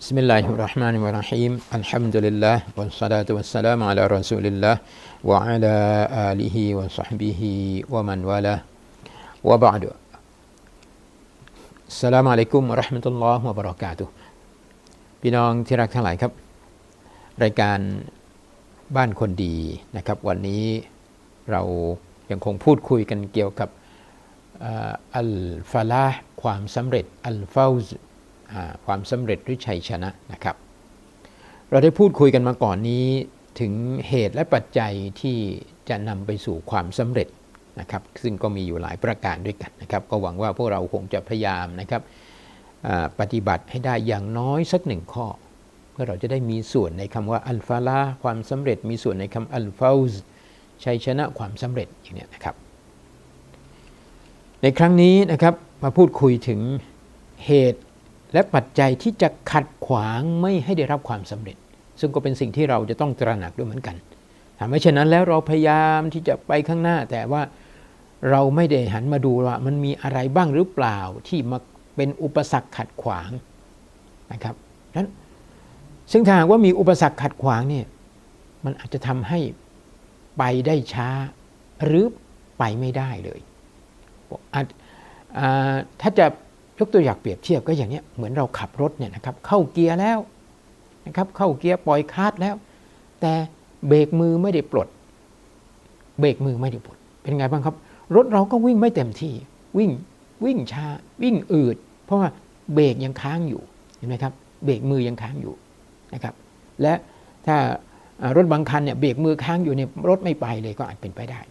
بسم الله الرحمن الرحيم الحمد لله والصلاة والسلام على رسول الله وعلى آله وصحبه ومن والاه وبعد السلام عليكم ورحمة الله وبركاته พี่น้องที่รักทั้งหลายครับ รายการบ้านคนดีนะครับ วันนี้เรายังคงพูดคุยกันเกี่ยวกับอ่าอัลฟาลาห์ความสำเร็จอัลฟาซอ่า ความสำเร็จหรือชัยชนะนะครับ เราได้พูดคุยกันมาก่อนนี้ถึงเหตุและปัจจัยที่จะนำไปสู่ความสำเร็จนะครับซึ่งก็มีอยู่หลายประการด้วยกันนะครับก็หวังว่าพวกเราคงจะพยายามนะครับปฏิบัติให้ได้อย่างน้อยสักหนึ่งข้อ เพื่อเราจะได้มีส่วนในคำว่าอัลฟาลาความสำเร็จมีส่วนในคำอัลฟาซชัยชนะความสำเร็จอย่างเนี้ยนะครับ ในครั้งนี้นะครับมาพูดคุยถึงเหตุ และปัจจัยที่จะขัดขวางไม่ให้ได้รับความสำเร็จ ซึ่งก็เป็นสิ่งที่เราจะต้องตระหนักด้วยเหมือนกันถ้าไม่เช่นนั้นแล้วเราพยายามที่จะไปข้างหน้า แต่ว่าเราไม่ได้หันมาดูว่ามันมีอะไรบ้างหรือเปล่าที่มาเป็นอุปสรรคขัดขวางนะครับนั้นซึ่งถ้าหากว่ามีอุปสรรคขัดขวางเนี่ยมันอาจจะทำให้ไปได้ช้าหรือไปไม่ได้เลยอาจอ่าถ้าจะ ยกตัวอย่างเปรียบเทียบก็อย่างเนี้ยเหมือนเราขับรถเนี่ยนะครับเข้าเกียร์แล้วนะครับเข้าเกียร์ปล่อยคลัดแล้ว แต่เบรกมือไม่ได้ปลด เบรกมือไม่ได้ปลด เป็นไงบ้างครับ รถเราก็วิ่งไม่เต็มที่ วิ่งวิ่งช้าวิ่งอืด เพราะว่าเบรกยังค้างอยู่เห็นไหมครับเบรกมือยังค้างอยู่นะครับ และถ้ารถบางคันเนี่ยเบรกมือค้างอยู่เนี่ยรถไม่ไปเลยก็อาจเป็นไปได้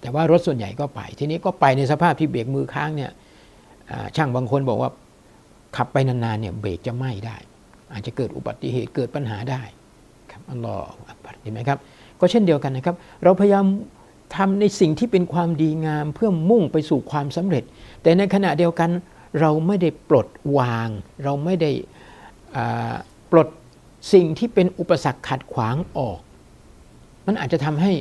แต่ว่ารถส่วนใหญ่ก็ไป ทีนี้ก็ไปในสภาพที่เบรกมือค้างเนี่ย ช่างบางคนบอกว่าขับไปนานๆเนี่ยเบรกจะไหม้ได้ อาจจะเกิดอุบัติเหตุเกิดปัญหาได้ครับอัลลอฮฺอักบัรเห็นไหมครับ ก็เช่นเดียวกันนะครับ เราพยายามทำในสิ่งที่เป็นความดีงามเพื่อมุ่งไปสู่ความสำเร็จ แต่ในขณะเดียวกันเราไม่ได้ปลดวาง เราไม่ได้ปลดสิ่งที่เป็นอุปสรรคขัดขวางออก มันอาจจะทำให้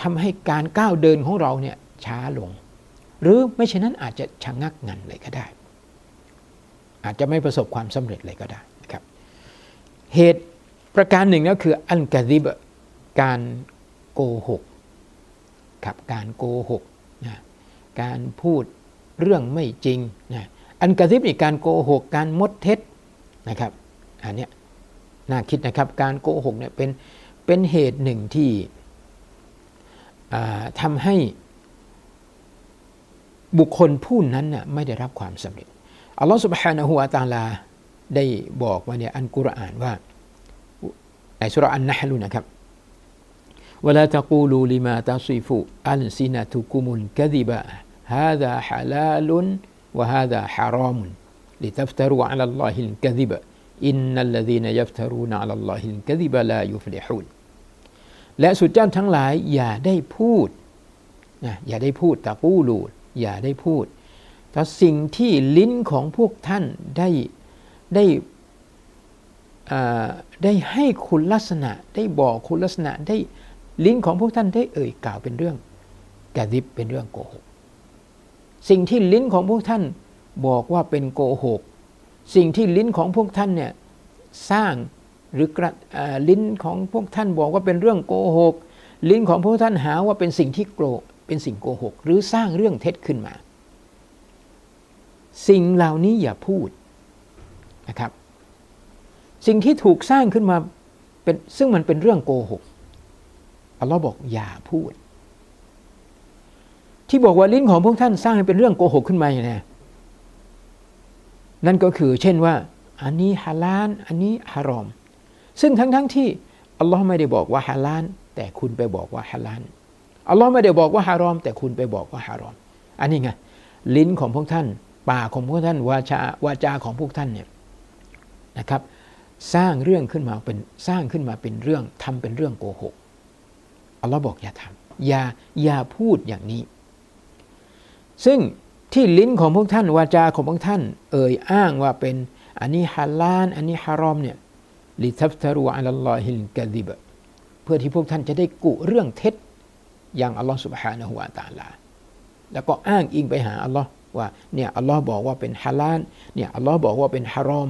ทำให้การก้าวเดินของเราเนี่ยช้าลง หรือไม่เช่นนั้นอาจจะชะงักงันเลยก็ได้ อาจจะไม่ประสบความสำเร็จเลยก็ได้นะครับ เหตุประการหนึ่งก็คืออันกะซิบการโกหกครับการโกหกนะการพูดเรื่องไม่จริงนะอันกะซิบนี่การโกหก การมดเท็จนะครับอันเนี้ยน่าคิดนะครับการโกหกเนี่ยเป็นเป็นเหตุหนึ่งที่ทำให้ บุคคลผู้นั้นน่ะไม่ได้รับความสำเร็จอัลลอฮฺสุบฮานะฮูวาตาลาได้บอกว่าเนี่ยอันกุรอานว่าในสุรอันนะฮลุนะครับวลาตะกูลูลิมาตาซีฟูอันซินาทุกุมุนกดิบะฮาดาฮาลาลุนวะฮาดาฮารามุนลิทัฟตารูอัลลอฮิลกดิบะอินนัลลดีนยัฟตารูนอัลลอฮิลกดิบะลายุฟลิฮุนและสุดเจ้าทั้งหลายอย่าได้พูดนะอย่าได้พูดตะกูลู อย่าได้พูด แต่สิ่งที่ลิ้นของพวกท่านได้ได้ได้ให้คุณลักษณะ ได้บอกคุณลักษณะได้ลิ้นของพวกท่านได้เอ่ยกล่าวเป็นเรื่องกาดิบเป็นเรื่องโกหก สิ่งที่ลิ้นของพวกท่านบอกว่าเป็นโกหก สิ่งที่ลิ้นของพวกท่านเนี่ยสร้างหรือกระลิ้นของพวกท่านบอกว่าเป็นเรื่องโกหก ลิ้นของพวกท่านหาว่าเป็นสิ่งที่โกร เป็นสิ่งโกหก หรือสร้างเรื่องเท็จขึ้นมา สิ่งเหล่านี้อย่าพูดนะครับ สิ่งที่ถูกสร้างขึ้นมาเป็นซึ่งมันเป็นเรื่องโกหกอัลลอฮ์บอกอย่าพูด ที่บอกว่าลิ้นของพวกท่านสร้างให้เป็นเรื่องโกหกขึ้นมาอย่างนี้นั่นก็คือเช่นว่า อันนี้ฮาลาลอันนี้ฮารอม ซึ่งทั้งๆทที่อัลลอฮ์ไม่ได้บอกว่าฮาลาลแต่คุณไปบอกว่าฮาลาล อัลลอฮ์ไม่ได้บอกว่าฮารอม แต่คุณไปบอกว่าฮารอม อันนี้ไงลิ้นของพวกท่านปากของพวกท่านวาจาวาจาของพวกท่านเนี่ยนะครับ สร้างเรื่องขึ้นมาเป็นสร้างขึ้นมาเป็นเรื่องทำเป็นเรื่องโกหกอัลลอฮ์บอกอย่าทำอย่าอย่าพูดอย่างนี้ ซึ่งที่ลิ้นของพวกท่านวาจาของพวกท่าน เอ่ยอ้างว่าเป็นอันนี้ฮาลาลอันนี้ฮารอมเนี่ยลิทัฟตารูอัลลอฮิลกะดิบเพื่อที่พวกท่านจะได้กุเรื่องเท็จ อย่างอัลลอฮ์สุบฮานะฮุวาตาลา แล้วก็อ้างอิงไปหาอัลลอฮ์ว่าเนี่ยอัลลอฮ์บอกว่าเป็นฮาลานเนี่ยอัลลอฮ์บอกว่าเป็นฮารอม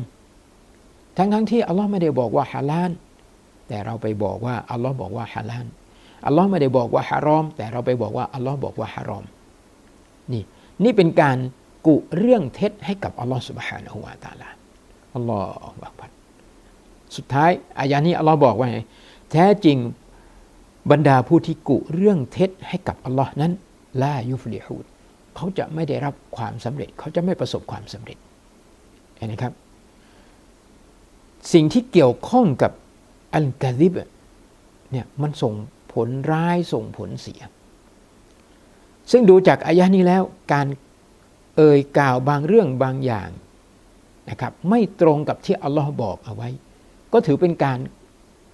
ทั้งทั้งที่อัลลอฮ์ไม่ได้บอกว่าฮาลาน แต่เราไปบอกว่าอัลลอฮ์บอกว่าฮาลานอัลลอฮ์ไม่ได้บอกว่าฮารอม แต่เราไปบอกว่าอัลลอฮ์บอกว่าฮารอมนี่นี่เป็นการกุเรื่องเท็จให้กับอัลลอฮ์สุบฮานะฮุวาตาลาอัลลอฮ์อักบัรสุดท้ายอายะนี้อัลลอฮ์บอกว่าไงแท้จริง บรรดาผู้ที่กุเรื่องเท็จให้กับอัลลอฮ์นั้นลายุฟลิฮูดเขาจะไม่ได้รับความสำเร็จ เขาจะไม่ประสบความสำเร็จเห็นไหมครับ สิ่งที่เกี่ยวข้องกับอัลกาซิบเนี่ยมันส่งผลร้ายส่งผลเสีย ซึ่งดูจากอายะนี้แล้วการเอ่ยกล่าวบางเรื่องบางอย่างนะครับไม่ตรงกับที่อัลลอฮ์บอกเอาไว้ ก็ถือเป็นการ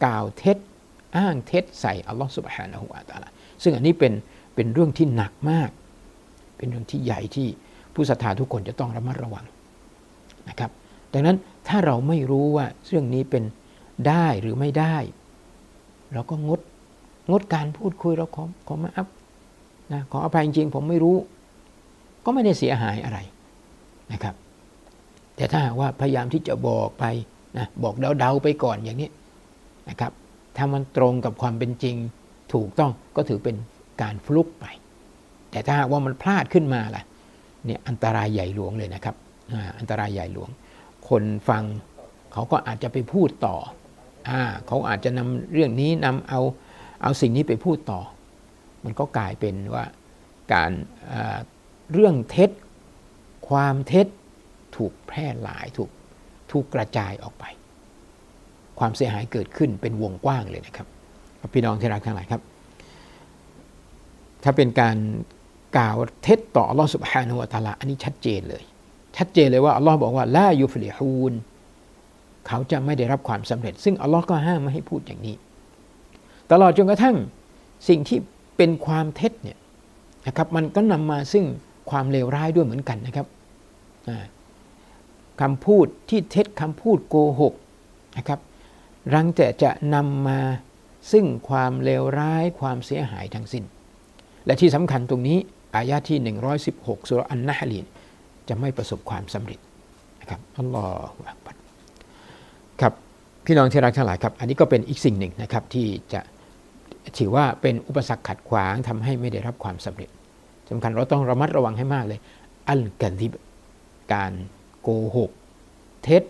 กล่าวเท็จ อ้างเท็จใส่อัลลอฮ์สุบฮานะฮุวาตาลาซึ่งอันนี้เป็นเป็นเรื่องที่หนักมาก เป็นเรื่องที่ใหญ่ที่ผู้ศรัทธาทุกคนจะต้องระมัดระวังนะครับ ดังนั้นถ้าเราไม่รู้ว่าเรื่องนี้เป็นได้หรือไม่ได้ เราก็งดงดการพูดคุยเราขอขอมาอัพนะขออภัยจริงๆผมไม่รู้ ก็ไม่ได้เสียหายอะไรนะครับ แต่ถ้าว่าพยายามที่จะบอกไปนะบอกเดาๆไปก่อนอย่างนี้นะครับ ถ้ามันตรงกับความเป็นจริง ถูกต้องก็ถือเป็นการฟลุกไป แต่ถ้าหากว่ามันพลาดขึ้นมาล่ะเนี่ยอันตรายใหญ่หลวงเลยนะครับอันตรายใหญ่หลวง คนฟังเขาก็อาจจะไปพูดต่ออเขาอาจจะนำเรื่องนี้นำเอาเอาสิ่งนี้ไปพูดต่อ มันก็กลายเป็นว่าการเรื่องเท็จ ความเท็จถูกแพร่หลายถูกถูกกระจายออกไป ความเสียหายเกิดขึ้นเป็นวงกว้างเลยนะครับพี่น้องที่รักทั้งหลายครับ ถ้าเป็นการกล่าวเท็จต่ออัลลอฮฺสุบฮานุวะตาลาอันนี้ชัดเจนเลย ชัดเจนเลยว่าอัลลอฮ์บอกว่าลายูฟลิฮูนเขาจะไม่ได้รับความสำเร็จ ซึ่งอัลลอฮ์ก็ห้ามไม่ให้พูดอย่างนี้ ตลอดจนกระทั่งสิ่งที่เป็นความเท็จเนี่ยนะครับมันก็นำมาซึ่งความเลวร้ายด้วยเหมือนกันนะครับคำพูดที่เท็จคำพูดโกหกนะครับ รังแต่จะนำมาซึ่งความเลวร้ายความเสียหายทั้งสิ้น และที่สำคัญตรงนี้ อายาที่ 116 สุรอันนะฮลีนจะไม่ประสบความสำเร็จนะครับอัลลอฮฺอักบัรครับพี่น้องที่รักทั้งหลายครับ อันนี้ก็เป็นอีกสิ่งหนึ่งนะครับที่จะถือว่าเป็นอุปสรรคขัดขวางทำให้ไม่ได้รับความสำเร็จสำคัญเราต้องระมัดระวังให้มากเลย อัลกันทิบการโกหก เท็จ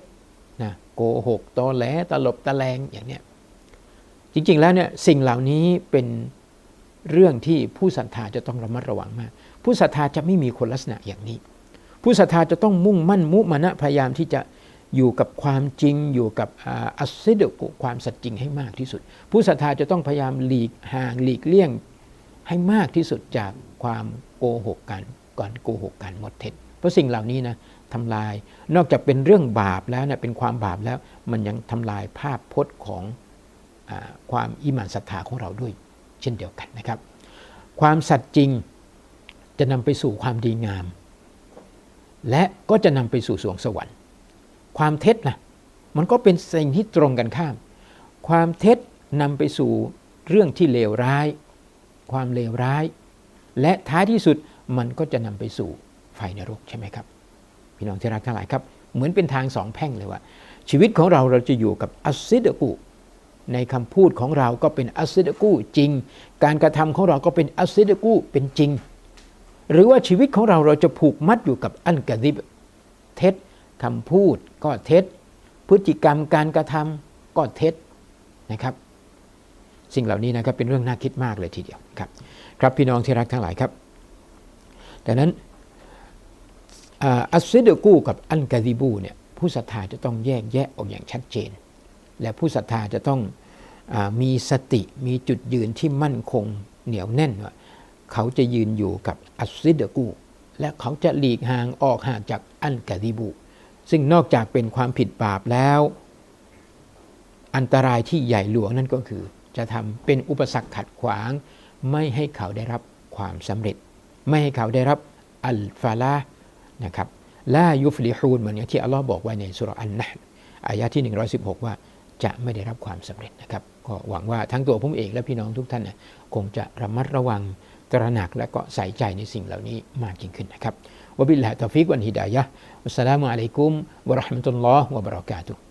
โกหกตอแหลตลบตะแลงอย่างเนี้ยจริงๆแล้วเนี่ยสิ่งเหล่านี้เป็นเรื่องที่ผู้ศรัทธาจะต้องระมัดระวังมาก ผู้ศรัทธาจะไม่มีคนลักษณะอย่างนี้ ผู้ศรัทธาจะต้องมุ่งมั่นมุมานะพยายามที่จะอยู่กับความจริงอยู่กับอัสซิดกุความสัจจริงให้มากที่สุด ผู้ศรัทธาจะต้องพยายามหลีกห่างหลีกเลี่ยงให้มากที่สุดจากความโกหกกัน ก่อนโกหกกันหมดเท็จ เพราะสิ่งเหล่านี้นะทำลายนอกจากเป็นเรื่องบาปแล้วนะเป็นความบาปแล้วมันยังทำลายภาพพจน์ของอความอิมานศรัทธาของเราด้วย เช่นเดียวกันนะครับ ความสัตย์จริงจะนำไปสู่ความดีงาม และก็จะนำไปสู่สวงสวรรค์ ความเท็จนะมันก็เป็นสิ่งที่ตรงกันข้าม ความเท็จนำไปสู่เรื่องที่เลวร้าย ความเลวร้าย และท้ายที่สุด มันก็จะนำไปสู่ไฟนรกใช่ไหมครับ พี่น้องที่รักทั้งหลายครับ เหมือนเป็นทางสองแพ่งเลยว่า ชีวิตของเราเราจะอยู่กับอัสซิดกูในคำพูดของเราก็เป็นอัสซิดกูจริง การกระทำของเราก็เป็นอัสซิดกูเป็นจริง หรือว่าชีวิตของเราเราจะผูกมัดอยู่กับอันกะดิบเท็จคำพูดก็เท็จ พฤติกรรมการกระทำก็เท็จนะครับ สิ่งเหล่านี้นะครับเป็นเรื่องน่าคิดมากเลยทีเดียวครับ ครับพี่น้องที่รักทั้งหลายครับ ดังนั้นอัสซิดกูกับอันกาดิบูเนี่ยผู้ศรัทธาจะต้องแยกแยะออกอย่างชัดเจน และผู้ศรัทธาจะต้องอมีสติมีจุดยืนที่มั่นคงเหนียวแน่นว่าเขาจะยืนอยู่กับอัสซิดกูและเขาจะหลีกห่างออกห่างจากอันกาดิบู ซึ่งนอกจากเป็นความผิดบาปแล้ว อันตรายที่ใหญ่หลวงนั่นก็คือ จะทำเป็นอุปสรรคขัดขวาง ไม่ให้เขาได้รับความสำเร็จ ไม่ให้เขาได้รับอัลฟาลานะครับลายุฟลิฮูนเหมือนอย่างที่อัลลอฮ์บอกไว้ในสุรอันนะอายะที่ 116 ว่าจะไม่ได้รับความสำเร็จนะครับ ก็หวังว่าทั้งตัวผมเองและพี่น้องทุกท่านนะคงจะระมัดระวังตระหนักและก็ใส่ใจในสิ่งเหล่านี้มากยิ่งขึ้นนะครับวบิลลาฮิตอฟิกวันฮิดายะฮ์วัสสลามุอะลัยกุมวะเราะห์มะตุลลอฮ์วะบะเราะกาตุฮ์